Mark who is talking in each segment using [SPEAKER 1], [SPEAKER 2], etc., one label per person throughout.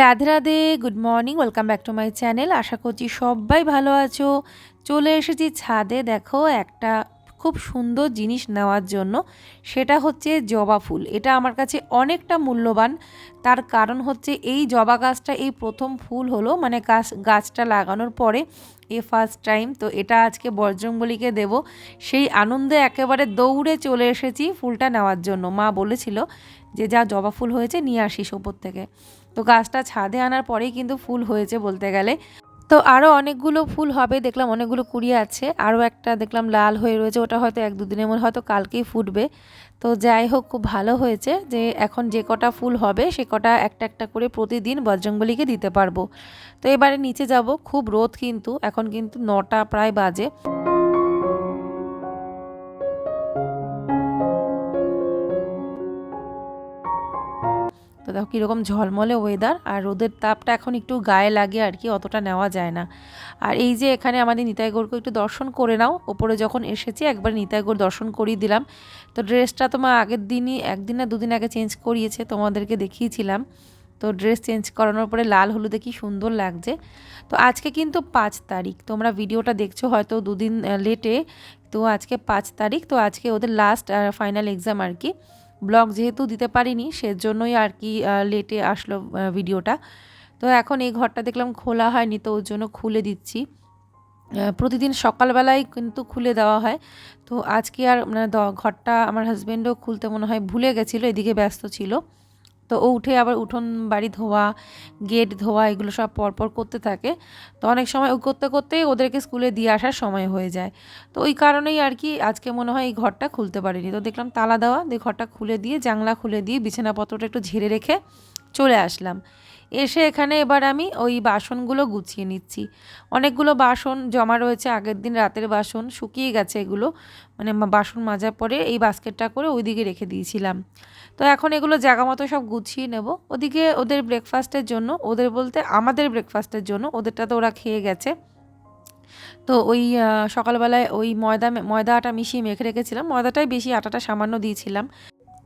[SPEAKER 1] Radhe Radhe good morning welcome back to my channel আশা করছি সবাই ভালো আছো। চলে এসেছি ছাদে, দেখো একটা খুব সুন্দর জিনিস নেওয়ার জন্য। সেটা হচ্ছে জবা ফুল। এটা আমার কাছে অনেকটা মূল্যবান। তার কারণ হচ্ছে এই জবা গাছটা, এই প্রথম ফুল হলো মানে গাছ, গাছটা লাগানোর পরে, এ ফার্স্ট টাইম তো এটা আজকে বজরংবলীকে দেব। সেই আনন্দে একেবারে দৌড়ে চলে এসেছি ফুলটা নেওয়ার জন্য। মা বলেছিল যে, যা জবা ফুল হয়েছে, নিয়ে আসিস ওপর থেকে। তো গাছটা ছাদে আনার পরেই কিন্তু ফুল হয়েছে বলতে গেলে। তো আরও অনেকগুলো ফুল হবে, দেখলাম অনেকগুলো কুড়ি আছে আরও একটা দেখলাম লাল হয়ে রয়েছে, ওটা হয়তো এক দুদিনের মধ্যে হয়তো কালকেই ফুটবে। তো যাই হোক, খুব ভালো হয়েছে যে এখন যে কটা ফুল হবে, সে কটা একটা একটা করে প্রতিদিন বজরংবলীকে দিতে পারব। তো এবারে নিচে যাব, খুব রোদ কিন্তু, এখন কিন্তু নটা প্রায় বাজে। তো দেখো কীরকম ঝলমলে ওয়েদার আর রোদের তাপটা এখন একটু গায়ে লাগে আর কি, অতটা নেওয়া যায় না। আর এই যে এখানে আমাদের নিতাইগড়কে একটু দর্শন করে নাও, ওপরে যখন এসেছি একবার নিতাইগড় দর্শন করিয়ে দিলাম। তো ড্রেসটা তোমার আগের দিনই, একদিন না দুদিন আগে চেঞ্জ করিয়েছে, তোমাদেরকে দেখিয়েছিলাম। তো ড্রেস চেঞ্জ করানোর পরে লাল হলুদে কি সুন্দর লাগছে। তো আজকে কিন্তু পাঁচ তারিখ, তোমরা ভিডিওটা দেখছ হয়তো দুদিন লেটে তো আজকে পাঁচ তারিখ, তো আজকে ওদের লাস্ট ফাইনাল এক্সাম আর কি। ব্লগ যেহেতু দিতে পারিনি, সেজন্যই আর কি লেটে আসলো ভিডিওটা। তো এখন এই ঘরটা দেখলাম খোলা হয়নি, তো ওর জন্য খুলে দিচ্ছি। প্রতিদিন সকালবেলায় কিন্তু খুলে দেওয়া হয়। তো আজকে আর মানে ঘরটা আমার হাজব্যান্ডও খুলতে মনে হয় ভুলে গেছিল, এদিকে ব্যস্ত ছিল। তো ও উঠে আবার উঠোন, বাড়ি ধোয়া, গেট ধোয়া এগুলো সব পরপর করতে থাকে। তো অনেক সময় ও করতে করতে ওদেরকে স্কুলে দিয়ে আসার সময় হয়ে যায়। তো ওই কারণেই আর কি আজকে মনে হয় এই ঘরটা খুলতে পারিনি। তো দেখলাম তালা দেওয়া, দিয়ে ঘরটা খুলে দিয়ে, জানলা খুলে দিয়ে বিছানাপত্রটা একটু ঝেড়ে রেখে চলে আসলাম। এসে এখানে এবার আমি ওই বাসনগুলো গুছিয়ে নিচ্ছি। অনেকগুলো বাসন জমা রয়েছে, আগের দিন রাতের বাসন, শুকিয়ে গেছে এগুলো। মানে বাসন মাজার পরে এই বাস্কেটটা করে ওইদিকে রেখে দিয়েছিলাম। তো এখন এগুলো জায়গা মতো সব গুছিয়ে নেব। ওদিকে ওদের ব্রেকফাস্টের জন্য, ওদের বলতে আমাদের ব্রেকফাস্টের জন্য, ওদেরটা তো ওরা খেয়ে গেছে। তো ওই সকালবেলায় ওই ময়দা ময়দা আটা মিশিয়ে মেখে রেখেছিলাম। ময়দাটাই বেশি আটাটা সামান্য দিয়েছিলাম।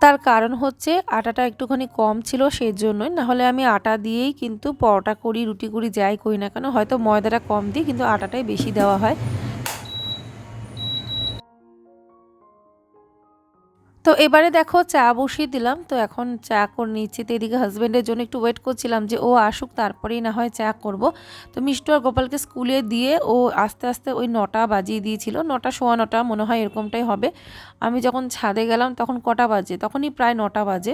[SPEAKER 1] তার কারণ হচ্ছে আটাটা একটুখানি কম ছিল সেই জন্যই নাহলে আমি আটা দিয়েই কিন্তু পরোটা করি, রুটি করি, যাই করি না কেন, হয়তো ময়দাটা কম দিই, কিন্তু আটাটাই বেশি দেওয়া হয়। তো এবারে দেখো চা বসিয়ে দিলাম। তো এখন চা করে নিচ্ছি। তো এদিকে হাজব্যান্ডের জন্য একটু ওয়েট করছিলাম যে ও আসুক, তারপরেই না হয় চা করব। তো মিষ্টু আর গোপালকে স্কুলে দিয়ে ও আস্তে আস্তে ওই নটা বাজিয়ে দিয়েছিল। নটা সোয়া নটা মনে হয় এরকমটাই হবে। আমি যখন ছাদে গেলাম তখন কটা বাজে? তখনই প্রায় নটা বাজে।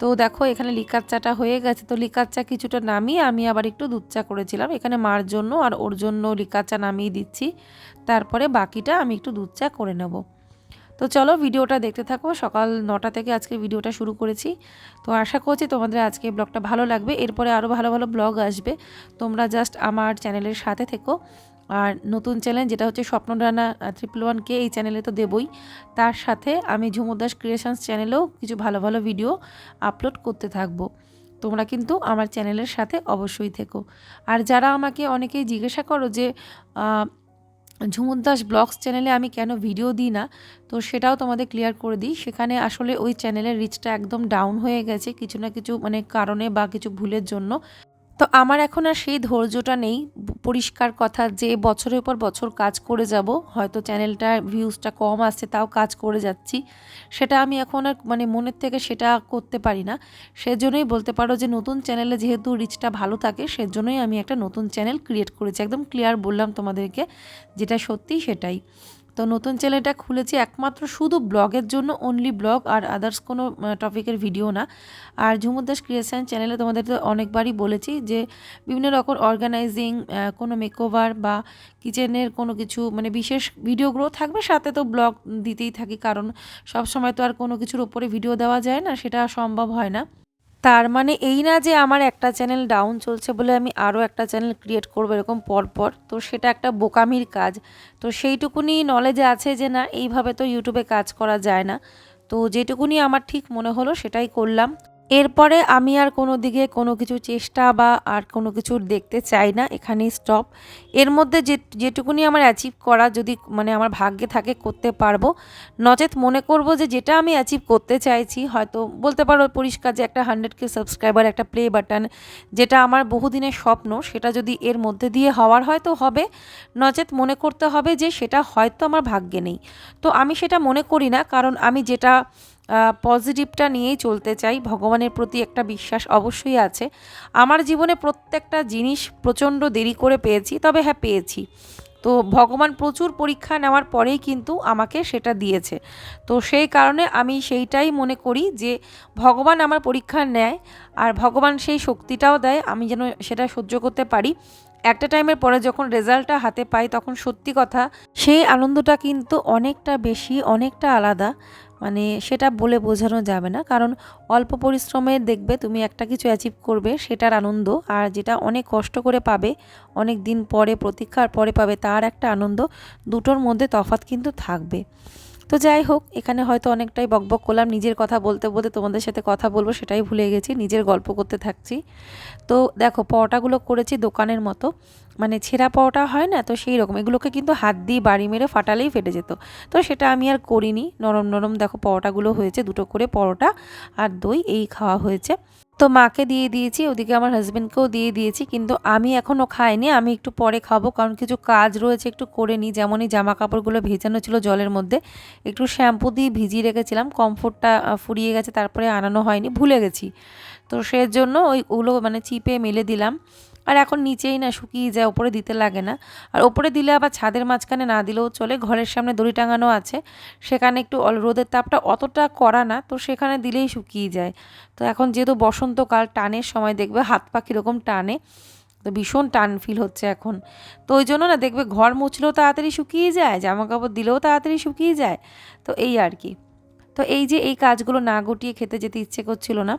[SPEAKER 1] তো দেখো এখানে লিকার চাটা হয়ে গেছে। তো লিকার চা কিছুটা নামিয়ে আমি আবার একটু দুধ চা করেছিলাম। এখানে মার জন্য আর ওর জন্য লিকার চা নামিয়ে দিচ্ছি। তারপরে বাকিটা আমি একটু দুধ চা করে নেব। তো চলো ভিডিওটা দেখতে থাকো। সকাল নটা থেকে আজকে ভিডিওটা শুরু করেছি। তো আশা করছি তোমাদের আজকে ব্লগটা ভালো লাগবে। এরপরে আরও ভালো ভালো ব্লগ আসবে। তোমরা জাস্ট আমার চ্যানেলের সাথে থেকো। আর নতুন চ্যানেল যেটা হচ্ছে স্বপ্নডানা ট্রিপল ওয়ানকে এই চ্যানেলে তো দেবই। তার সাথে আমি ঝুমুদাস ক্রিয়েশনস চ্যানেলেও কিছু ভালো ভালো ভিডিও আপলোড করতে থাকব। তোমরা কিন্তু আমার চ্যানেলের সাথে অবশ্যই থেকো। আর যারা আমাকে অনেকেই জিজ্ঞাসা করো যে ঝুমুর ব্লগস চ্যানেলে আমি কেন ভিডিও দিই না, তো সেটাও তোমাদের ক্লিয়ার করে দিই। সেখানে আসলে ওই চ্যানেলের রিচটা একদম ডাউন হয়ে গেছে কিছু না কিছু মানে কারণে বা কিছু ভুলের জন্য। তো আমার এখন আর সেই ধৈর্যটা নেই। পরিষ্কার কথা যে বছরের পর বছর কাজ করে যাব, হয়তো চ্যানেলটার ভিউজটা কম আসছে, তাও কাজ করে যাচ্ছি। সেটা আমি এখন আর মানে মনের থেকে সেটা করতে পারি না। সেজন্যই বলতে পারো যে নতুন চ্যানেলে যেহেতু রিচটা ভালো থাকে, সেজন্যই আমি একটা নতুন চ্যানেল ক্রিয়েট করেছি। একদম ক্লিয়ার বললাম তোমাদেরকে, যেটা সত্যি সেটাই। তো নতুন চ্যানেলটা খুলেছি একমাত্র শুধু ব্লগের জন্য অনলি ব্লগ আর আদার্স কোনো টপিকের ভিডিও না। আর ঝুমুর দাস ক্রিয়েশন চ্যানেলে তোমাদের তো অনেকবারই বলেছি যে বিভিন্ন রকম অর্গানাইজিং কোনো মেকওভার বা কিচেনের কোনো কিছু মানে বিশেষ ভিডিওগুলো থাকবে, সাথে তো ব্লগ দিতেই থাকি, কারণ সব সময় তো আর কোনো কিছুর ওপরে ভিডিও দেওয়া যায় না, সেটা সম্ভব হয় না। তার মানে এই না যে আমার একটা চ্যানেল ডাউন চলছে বলে আমি আরও একটা চ্যানেল ক্রিয়েট করব এরকম পরপর, তো সেটা একটা বোকামির কাজ। তো সেইটুকুনি নলেজ আছে যে না, এইভাবে তো ইউটিউবে কাজ করা যায় না। তো যেটুকুনি আমার ঠিক মনে হলো সেটাই করলাম। এরপরে আমি আর কোনো দিকে কোনো কিছু চেষ্টা বা আর কোনো কিছু দেখতে চাই না, এখানেই স্টপ এর মধ্যে যে, যেটুকুনি আমার অ্যাচিভ করা যদি মানে আমার ভাগ্যে থাকে করতে পারব, নচেত মনে করব যে যেটা আমি অ্যাচিভ করতে চাইছি, হয়তো বলতে পারো পরিষ্কার যে একটা হান্ড্রেড কে সাবস্ক্রাইবার একটা প্লে বাটন যেটা আমার বহুদিনের স্বপ্ন, সেটা যদি এর মধ্যে দিয়ে হওয়ার হয়তো হবে। নচেত মনে করতে হবে যে সেটা হয়তো আমার ভাগ্যে নেই। তো আমি সেটা মনে করি না, কারণ আমি যেটা পজিটিভটা নিয়েই চলতে চাই, ভগবানের প্রতি একটা বিশ্বাস অবশ্যই আছে। আমার জীবনে প্রত্যেকটা জিনিস প্রচণ্ড দেরি করে পেয়েছি, তবে হ্যাঁ পেয়েছি। তো ভগবান প্রচুর পরীক্ষা নেওয়ার পরেই কিন্তু আমাকে সেটা দিয়েছে। তো সেই কারণে আমি সেইটাই মনে করি যে ভগবান আমার পরীক্ষা নেয়, আর ভগবান সেই শক্তিটাও দেয়, আমি যেন সেটা সহ্য করতে পারি। একটা টাইমের পরে যখন রেজাল্টটা হাতে পাই, তখন সত্যি কথা, সেই আনন্দটা কিন্তু অনেকটা বেশি, অনেকটা আলাদা। মানে সেটা বলে বোঝানো যাবে না। কারণ অল্প পরিশ্রমে দেখবে তুমি একটা কিছু অ্যাচিভ করবে, সেটার আনন্দ আর যেটা অনেক কষ্ট করে পাবে, অনেক দিন পরে, প্রতীক্ষার পরে পাবে, তার একটা আনন্দ, দুটোর মধ্যে তফাৎ কিন্তু থাকবে। তো যাই হোক, এখানে হয়তো অনেকটাই বকবক করলাম। নিজের কথা বলতে বলতে তোমাদের সাথে কথা বলব সেটাই ভুলে গেছি, নিজের গল্প করতে থাকছি। তো দেখো, পরোটাগুলো করেছি দোকানের মতো। মানে ছেঁড়া পরোটা হয় না, তো সেই রকম। এগুলোকে কিন্তু হাত দিয়ে বাড়ি মেরে ফাটালেই ফেটে যেত। তো সেটা আমি আর করিনি। নরম নরম দেখো, পরোটাগুলো হয়েছে দুটো করে পরোটা আর দই, এই খাওয়া হয়েছে। তো মাকে দিয়ে দিয়েছি, ওদিকে আমার হাজব্যান্ডকেও দিয়ে দিয়েছি, কিন্তু আমি এখনও খাইনি, আমি একটু পরে খাব, কারণ কিছু কাজ রয়েছে একটু করে নিই, যেমনই জামা কাপড়গুলো ভেজানো ছিল জলের মধ্যে, একটু শ্যাম্পু দিয়ে ভিজিয়ে রেখেছিলাম কমফোর্টটা ফুরিয়ে গেছে, তারপরে আনানো হয়নি, ভুলে গেছি। তো সেজন্য ওইগুলো মানে চিপে মেলে দিলাম। আর এখন নিচেই না শুকিয়ে যায়, ওপরে দিতে লাগে না। আর ওপরে দিলে আবার ছাদের মাঝখানে না দিলেও চলে, ঘরের সামনে দড়ি টাঙানো আছে। সেখানে একটু রোদের তাপটা অতটা করা না, তো সেখানে দিলেই শুকিয়ে যায়। তো এখন যেহেতু বসন্তকাল টানের সময় দেখবে হাত পা কীরকম টানে, তো ভীষণ টান ফিল হচ্ছে এখন। তো ওই জন্য না দেখবে ঘর মুছলেও তাড়াতাড়ি শুকিয়ে যায় জামা কাপড় দিলেও তাড়াতাড়ি শুকিয়ে যায়। তো এই আর কি। তো এই যে এই কাজগুলো না গুটিয়ে খেতে যেতে ইচ্ছে করছিল না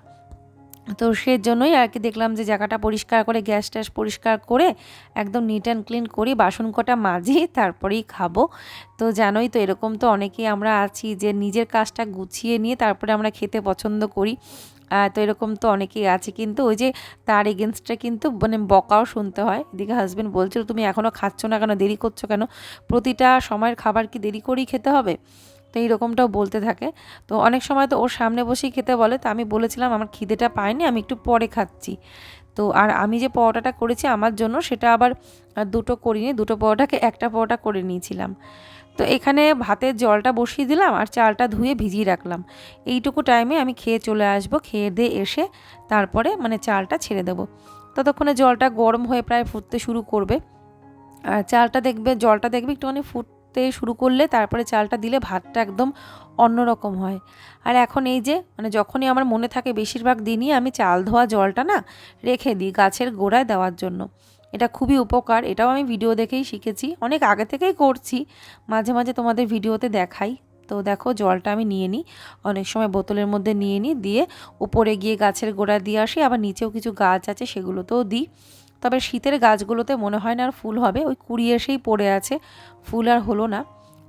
[SPEAKER 1] তো সেজন্যই আর কি দেখলাম যে জায়গাটা পরিষ্কার করে, গ্যাস ট্যাস পরিষ্কার করে একদম নিট অ্যান্ড ক্লিন করি, বাসন কটা মাজি, তারপরেই খাব। তো জানোই তো এরকম তো অনেকেই আমরা আছি যে নিজের কাজটা গুছিয়ে নিয়ে তারপরে আমরা খেতে পছন্দ করি। তো এরকম তো অনেকেই আছে। কিন্তু ওই যে তার এগেনস্টটা কিন্তু মানে বকাও শুনতে হয়। এদিকে হাজব্যান্ড বলছিল, তুমি এখনও খাচ্ছ না কেন? দেরি করছ কেন? প্রতিটা সময়ের খাবার কি দেরি করেই খেতে হবে? তো এইরকমটাও বলতে থাকে। তো অনেক সময় তো ওর সামনে বসেই খেতে বলে, তো আমি বলেছিলাম, আমার খিদেটা পায়নি, আমি একটু পরে খাচ্ছি। তো আর আমি যে পরোটাটা করেছি আমার জন্য, সেটা আবার দুটো করিনি, দুটো পরোটাকে একটা পরোটা করে নিয়েছিলাম। তো এখানে ভাতের জলটা বসিয়ে দিলাম আর চালটা ধুয়ে ভিজিয়ে রাখলাম। এইটুকু টাইমে আমি খেয়ে চলে আসব, খেয়ে দিয়ে এসে তারপরে মানে চালটা ছেড়ে দেবো। ততক্ষণে জলটা গরম হয়ে প্রায় ফুটতে শুরু করবে। আর চালটা দেখবে, জলটা দেখবে একটুখানি ফুট ফুটতে শুরু করলে তারপরে চালটা দিলে ভাতটা একদম অন্যরকম হয়। আর এখন এই যে মানে যখনই আমার মনে থাকে বেশিরভাগ দিনই আমি চাল ধোয়া জলটা না রেখে দিই গাছের গোড়ায় দেওয়ার জন্য। এটা খুবই উপকার, এটাও আমি ভিডিও দেখেই শিখেছি, অনেক আগে থেকেই করছি। মাঝে মাঝে তোমাদের ভিডিওতে দেখাই। তো দেখো জলটা আমি নিয়ে নিই, অনেক সময় বোতলের মধ্যে নিয়ে নিই, দিয়ে উপরে গিয়ে গাছের গোড়া দিয়ে আসি, আবার নিচেও কিছু গাছ আছে সেগুলোতেও দিই। তবে শীতের গাছগুলোতে মনে হয় না আর ফুল হবে। ওই কুড়ি এসেই পড়ে আছে। ফুল আর হলো না।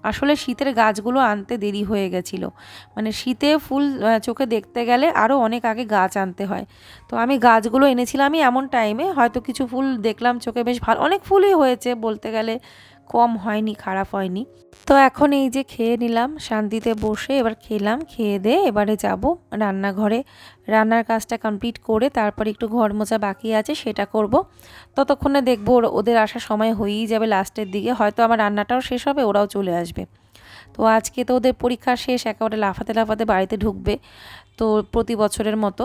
[SPEAKER 1] আসলে শীতের গাছগুলো আনতে দেরি হয়ে গেছিল। মানে শীতে ফুল চোখে দেখতে গেলে আরও অনেক আগে গাছ আনতে হয়। তো আমি গাছগুলো এনেছিলামই এমন টাইমে হয়তো কিছু ফুল দেখলাম, চোখে বেশ ভালো, অনেক ফুলই হয়েছে বলতে গেলে। কম হয়নি, খারাপ হয়নি। তো এখন এই যে খেয়ে নিলাম, শান্তিতে বসে এবার খেলাম, খেয়ে দিয়ে এবারে যাব রান্নাঘরে। রান্নার কাজটা কমপ্লিট করে তারপর একটু ঘর মোছা বাকি আছে, সেটা করব। ততক্ষণে দেখব ওদের আসার সময় হয়েই যাবে লাস্টের দিকে, হয়তো আমার রান্নাটাও শেষ হবে, ওরাও চলে আসবে। তো আজকে তো ওদের পরীক্ষা শেষ, একেবারে লাফাতে লাফাতে বাড়িতে ঢুকবে তো প্রতি বছরের মতো।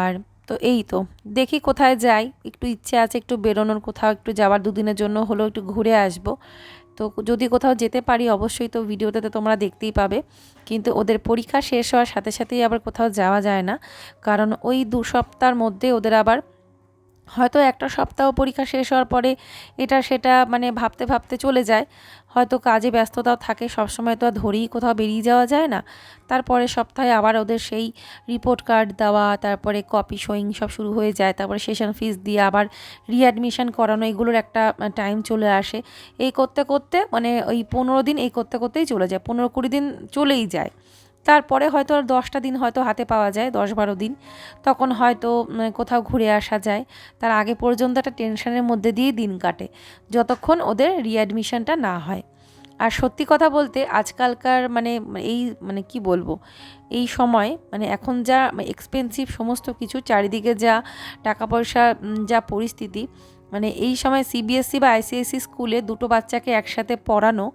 [SPEAKER 1] আর তো এই তো, দেখি কোথায় যাই। একটু ইচ্ছে আছে একটু বেরোনোর কোথাও, একটু যাওয়ার দুদিনের জন্য হলেও একটু ঘুরে আসব। তো যদি কোথাও যেতে পারি অবশ্যই তো ভিডিওতে তো তোমরা দেখতেই পাবে। কিন্তু ওদের পরীক্ষা শেষ হওয়ার সাথে সাথেই আবার কোথাও যাওয়া যায় না। কারণ ওই দু সপ্তাহের মধ্যে ওদের আবার হয়তো একটা সপ্তাহ পরীক্ষা শেষ হওয়ার পরে এটা সেটা মানে ভাবতে ভাবতে চলে যায়। হয়তো কাজে ব্যস্ততাও থাকে, সবসময় তো আর ধরেই কোথাও বেরিয়ে যাওয়া যায় না। তারপরে সপ্তাহে আবার ওদের সেই রিপোর্ট কার্ড দেওয়া, তারপরে কপি শোয়িং সব শুরু হয়ে যায়, তারপরে সেশন ফিস দিয়ে আবার রিঅ্যাডমিশন করানো, এগুলোর একটা টাইম চলে আসে। এই করতে করতে মানে ওই পনেরো দিন এই করতে করতেই চলে যায়, পনেরো কুড়ি দিন চলেই যায়। তারপরে হয়তো আর দশটা দিন হয়তো হাতে পাওয়া যায় দশ বারো দিন। তখন হয়তো কোথাও ঘুরে আসা যায়। তার আগে পর্যন্ত একটা টেনশনের মধ্যে দিয়ে দিন কাটে, যতক্ষণ ওদের রিঅ্যাডমিশনটা না হয়। আর সত্যি কথা বলতে, আজকালকার মানে এই মানে কি বলব, এই সময় মানে এখন যা এক্সপেন্সিভ সমস্ত কিছু, চারিদিকে যা টাকা পয়সা যা পরিস্থিতি মানে এই সময় সিবিএসসি বা আইসিএসসি স্কুলে দুটো বাচ্চাকে একসাথে পড়ানো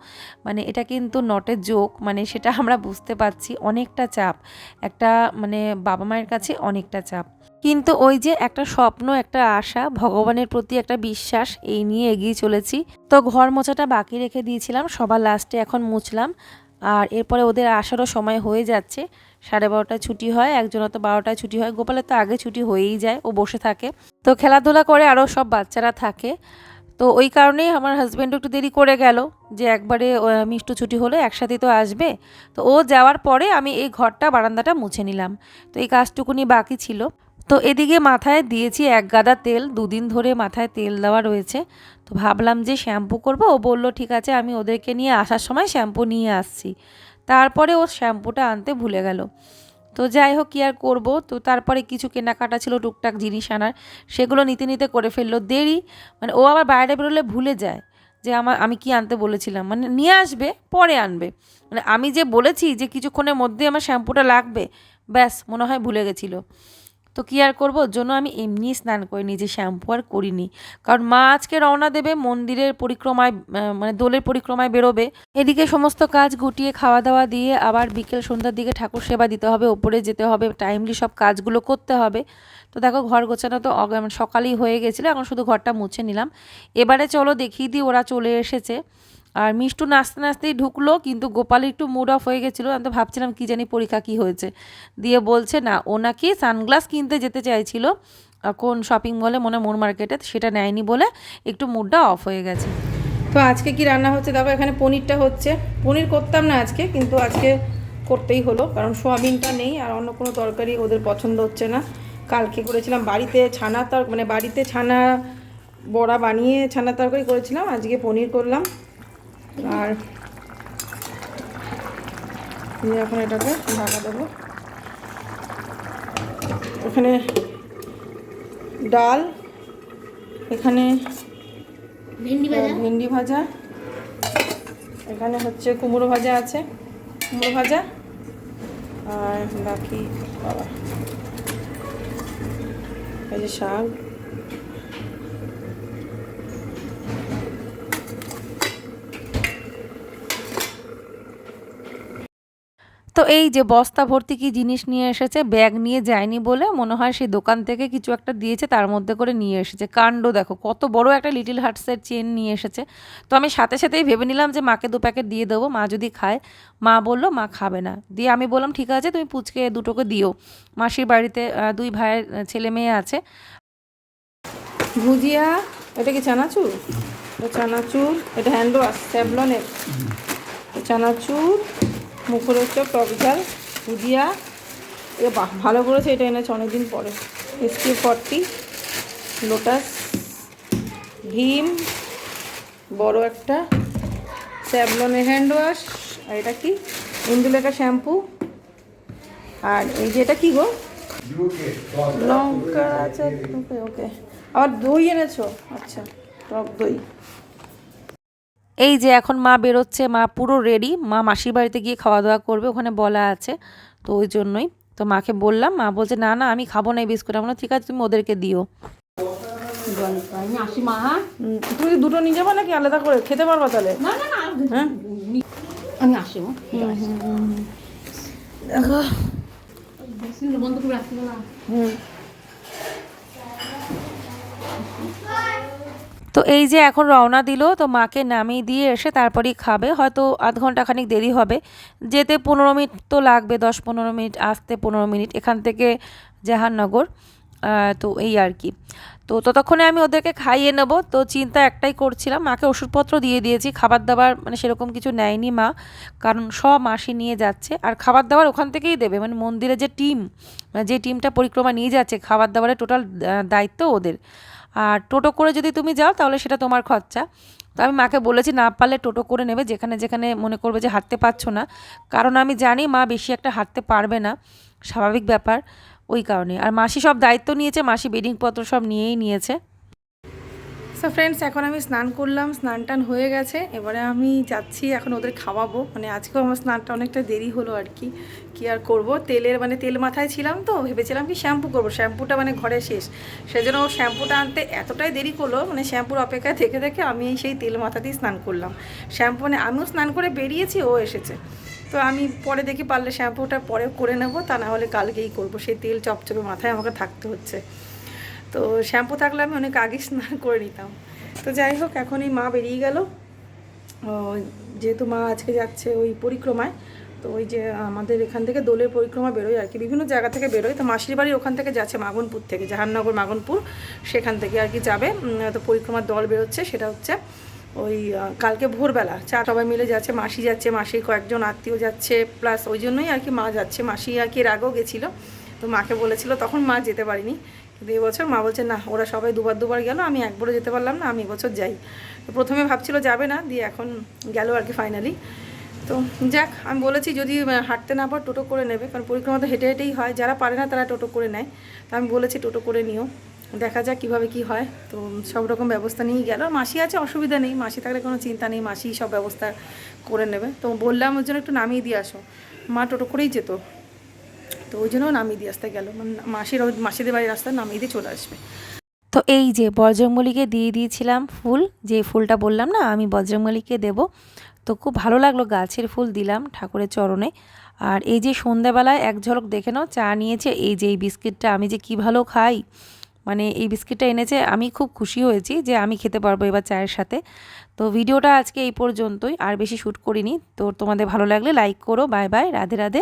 [SPEAKER 1] মানে এটা কিন্তু নটের জোক মানে সেটা আমরা বুঝতে পারছি অনেকটা চাপ। একটা মানে বাবা মায়ের কাছে অনেকটা চাপ। কিন্তু ওই যে একটা স্বপ্ন, একটা আশা, ভগবানের প্রতি একটা বিশ্বাস, এই নিয়ে এগিয়ে চলেছি। তো ঘর মোছাটা বাকি রেখে দিয়েছিলাম, সবার লাস্টে এখন মুছলাম। আর এরপরে ওদের আসারও সময় হয়ে যাচ্ছে। সাড়ে বারোটায় ছুটি হয়, একজনের তো বারোটায় ছুটি হয়। গোপালের তো আগে ছুটি হয়েই যায়, ও বসে থাকে। তো খেলাধুলা করে আরও সব বাচ্চারা থাকে। তো ওই কারণেই আমার হাজব্যান্ডও একটু দেরি করে গেল যে একবারে মিষ্টু ছুটি হলে একসাথেই তো আসবে। তো ও যাওয়ার পরে আমি এই ঘরটা, বারান্দাটা মুছে নিলাম। তো এই কাজটুকুনি বাকি ছিল। তো এদিকে মাথায় দিয়েছি এক গাদা তেল, দুদিন ধরে মাথায় তেল দেওয়া রয়েছে। তো ভাবলাম যে শ্যাম্পু করব। ও বলল, ঠিক আছে, আমি ওদেরকে নিয়ে আসার সময় শ্যাম্পু নিয়ে আসছি। তারপরে ও শ্যাম্পুটা আনতে ভুলে গেল। তো যাই হোক, কি আর করব? তো তারপরে কিছু কেনাকাটা ছিল টুকটাক জিনিস আনার, সেগুলো নিতে নিতে করে ফেলল। দেরি মানে ও আবার বাইরে বেরোলে ভুলে যায় যে আমার, আমি কি আনতে বলেছিলাম। মানে নিয়ে আসবে, পরে আনবে। মানে আমি যে বলেছি যে কিছুক্ষণের মধ্যে আমার শ্যাম্পুটা লাগবে, ব্যাস, মনে হয় ভুলে গেছিল। তো কী আর করব? ওর জন্য আমি এমনি স্নান করে নিজে শ্যাম্পু আর করিনি। কারণ মা আজকে রওনা দেবে মন্দিরের পরিক্রমায় মানে দোলের পরিক্রমায় বেরোবে। এদিকে সমস্ত কাজ গুটিয়ে খাওয়া দাওয়া দিয়ে আবার বিকেল সন্ধ্যার দিকে ঠাকুর সেবা দিতে হবে, ওপরে যেতে হবে টাইমলি সব কাজগুলো করতে হবে। তো দেখো ঘর গোছানো তো মানে সকালেই হয়ে গেছিল, এখন শুধু ঘরটা মুছে নিলাম। এবারে চলো দেখিয়ে দিই ওরা চলে এসেছে। আর মিষ্টু নাচতে নাচতেই ঢুকলো, কিন্তু গোপাল একটু মুড অফ হয়ে গেছিল। আমি তো ভাবছিলাম কী জানি পরীক্ষা কী হয়েছে। দিয়ে বলছে, না, ও নাকি সানগ্লাস কিনতে যেতে চাইছিল। কোন শপিং মলে মনে মোর মার্কেটে সেটা নেয়নি বলে একটু মুডটা অফ হয়ে গেছে।
[SPEAKER 2] তো আজকে কি রান্না হচ্ছে? দেখো, এখানে পনিরটা হচ্ছে। পনির করতাম না আজকে, কিন্তু আজকে করতেই হলো, কারণ সোয়াবিনটা নেই আর অন্য কোনো তরকারি ওদের পছন্দ হচ্ছে না। কালকে করেছিলাম বাড়িতে ছানা তর মানে বাড়িতে ছানা বড়া বানিয়ে, ছানা তরকারি করেছিলাম। আজকে পনির করলাম। আর আমি এখন এটাকে ঢাকা দেবো। এখানে ডাল এখানে ভেন্ডি ভাজা। এখানে হচ্ছে কুমড়ো ভাজা আছে কুমড়ো ভাজা। আর বাকি বাবা এই যে শাক।
[SPEAKER 1] তো এই যে বস্তা ভর্তি কি জিনিস নিয়ে এসেছে, ব্যাগ নিয়ে যায়নি বলে মনে হয় সেই দোকান থেকে কিছু একটা দিয়েছে, তার মধ্যে করে নিয়ে এসেছে। কাণ্ড দেখো, কত বড় একটা লিটিল হার্টসের চেন নিয়ে এসেছে। তো আমি সাথে সাথেই ভেবে নিলাম যে মাকে দু প্যাকেট দিয়ে দেবো, মা যদি খায়, মা বলল মা খাবে না। দিয়ে আমি বললাম, ঠিক আছে, তুমি পুচকে দুটোকে দিও। মাসির বাড়িতে দুই ভাইয়ের ছেলে মেয়ে আছে।
[SPEAKER 2] ভুজিয়া, এটা কি চানাচুর? চানাচুর, এটা হ্যান্ড ওয়াশ স্যাভলনের চানাচুর মুখরোচ টক ঝাল ভুজিয়া এ বাহ, ভালো করেছে এটা এনেছে অনেকদিন পরে। এসপি ফর্টি লোটাস ভীম, বড় একটা, স্যাভলনের হ্যান্ড ওয়াশ আর এটা কি? ইন্দুলেখা শ্যাম্পু আর এই যে এটা কি গো? লঙ্কা আছে, ওকে ওকে। আবার দই এনেছো? আচ্ছা টক দই।
[SPEAKER 1] এই যে এখন মা বেরোচ্ছে মা পুরো রেডি মা মাসির বাড়িতে গিয়ে খাওয়া দাওয়া করবে ওখানে বলা আছে। তো ওই জন্যই তো মাকে বললাম মা বলছে না না আমি খাব না এই বিস্কুট। আমরা ঠিক আছে তুমি ওদেরকে দিও।
[SPEAKER 3] আমি আসি মা হ্যাঁ?
[SPEAKER 2] তুমি দুটো নিয়ে যাবে নাকি আলাদা করে? খেতে পারবা তাহলে?
[SPEAKER 3] না না না
[SPEAKER 2] হ্যাঁ?
[SPEAKER 3] আমি আসি
[SPEAKER 2] হুম।
[SPEAKER 1] তো এই যে এখন রওনা দিল, তো মাকে নামিয়ে দিয়ে এসে তারপরেই খাবে। হয়তো আধ ঘণ্টা খানিক দেরি হবে। যেতে পনেরো মিনিট তো লাগবে, দশ পনেরো মিনিট, আসতে পনেরো মিনিট। এখান থেকে জাহাননগর তো এই আর কি। তো ততক্ষণে আমি ওদেরকে খাইয়ে নেব। তো চিন্তা একটাই করছিলাম, মাকে ওষুধপত্র দিয়ে দিয়েছি। খাবার দাবার মানে সেরকম কিছু নেয়নি মা, কারণ সব মাসি নিয়ে যাচ্ছে। আর খাবার দাবার ওখান থেকেই দেবে। মানে মন্দিরে যে টিম মানে যে টিমটা পরিক্রমা নিয়ে যাচ্ছে খাবার দাবারের টোটাল দায়িত্ব ওদের। আর টোটো করে যদি তুমি যাও, তাহলে সেটা তোমার খরচা। তো আমি মাকে বলেছি, না পারলে টোটো করে নেবে, যেখানে যেখানে মনে করবে যে হাঁটতে পারছ না। কারণ আমি জানি মা বেশি একটা হাঁটতে পারবে না। স্বাভাবিক ব্যাপার ওই কারণে। আর মাসি সব দায়িত্ব নিয়েছে, মাসি বেডিংপত্র সব নিয়েই নিয়েছে।
[SPEAKER 2] সো ফ্রেন্ডস এখন আমি স্নান করলাম স্নান টান হয়ে গেছে। এবারে আমি যাচ্ছি, এখন ওদের খাওয়াবো। মানে আজকেও আমার স্নানটা অনেকটা দেরি হলো আর কি। কি আর করব? তেলের মানে তেল মাথায় ছিলাম তো, ভেবেছিলাম কি শ্যাম্পু করব। শ্যাম্পুটা মানে ঘরে শেষ। সেজন্য শ্যাম্পুটা আনতে এতটাই দেরি করল মানে শ্যাম্পুর অপেক্ষায় থেকে থেকে আমি সেই তেল মাথা মাথাতেই স্নান করলাম। শ্যাম্পু মানে আমিও স্নান করে বেরিয়েছি, ও এসেছে। তো আমি পরে দেখি পারলে শ্যাম্পুটা পরে করে নেব, তা না হলে কালকেই করব। সেই তেল চপচপে মাথায় আমাকে থাকতে হচ্ছে। তো শ্যাম্পু থাকলে আমি অনেক আগে স্নান করে নিতাম। তো যাই হোক এখন এই মা বেরিয়ে গেল। যেহেতু মা আজকে যাচ্ছে ওই পরিক্রমায়, তো ওই যে আমাদের এখান থেকে দোলের পরিক্রমা বেরোয় আর কি। বিভিন্ন জায়গা থেকে বেরোয়। তো মাসির বাড়ি ওখান থেকে যাচ্ছে মাগনপুর থেকে, জাহান্নগর, মাগনপুর। সেখান থেকে আর কি যাবে। তো পরিক্রমার দল বেরোচ্ছে, সেটা হচ্ছে ওই কালকে ভোরবেলা। চা সবাই মিলে যাচ্ছে, মাসি যাচ্ছে, মাসির কয়েকজন আত্মীয় যাচ্ছে, প্লাস ওই জন্যই আর কি মা যাচ্ছে। মাসি আর কি এর আগেও গেছিল। তো মাকে বলেছিল, তখন মা যেতে পারিনি। কিন্তু এবছর মা বলছে, না, ওরা সবাই দুবার দুবার গেল, আমি একবারও যেতে পারলাম না, আমি এবছর যাই। প্রথমে ভাবছিল যাবে না, দিয়ে এখন গেল আর কি ফাইনালি তো যাক, আমি বলেছি যদি হাঁটতে না পার টোটো করে নেবে, কারণ পরিক্রমা তো হেঁটে হেঁটেই হয়, যারা পারে না তারা টোটো করে নেয়। তো আমি বলেছি টোটো করে নিও, দেখা যাক কীভাবে কি হয়। তো সব রকম ব্যবস্থা নিয়েই গেল। মাসি আছে, অসুবিধা নেই, মাসি থাকলে কোনো চিন্তা নেই মাসি সব ব্যবস্থা করে নেবে। তো বললাম ওর জন্য একটু নামিয়ে দিয়ে আসো। মা টোটো করেই যেত। তো ওই জন্য নামিয়ে দিয়ে আসতে গেল। মানে মাসির মাসিদের বাড়ির রাস্তায় নামিয়ে দিয়ে চলে আসবে।
[SPEAKER 1] তো এই যে বজরংবলীকে দিয়ে দিয়েছিলাম ফুল, যে ফুলটা বললাম না, আমি বজরংবলীকে দেব। তো খুব ভালো লাগল, গাছের ফুল দিলাম ঠাকুরের চরণে। আর এই যে সন্ধ্যাবেলায় এক ঝলক দেখে নাও, চা নিয়েছে। এই যে এই বিস্কিটটা, আমি যে কি ভালো খাই মানে এই বিস্কিটটা এনেছে, আমি খুব খুশি হয়েছি যে আমি খেতে পারব এবার চায়ের সাথে। তো ভিডিওটা আজকে এই পর্যন্তই, আর বেশি শ্যুট করিনি। তো তোমাদের ভালো লাগলে লাইক করো। Bye bye, Radhe Radhe.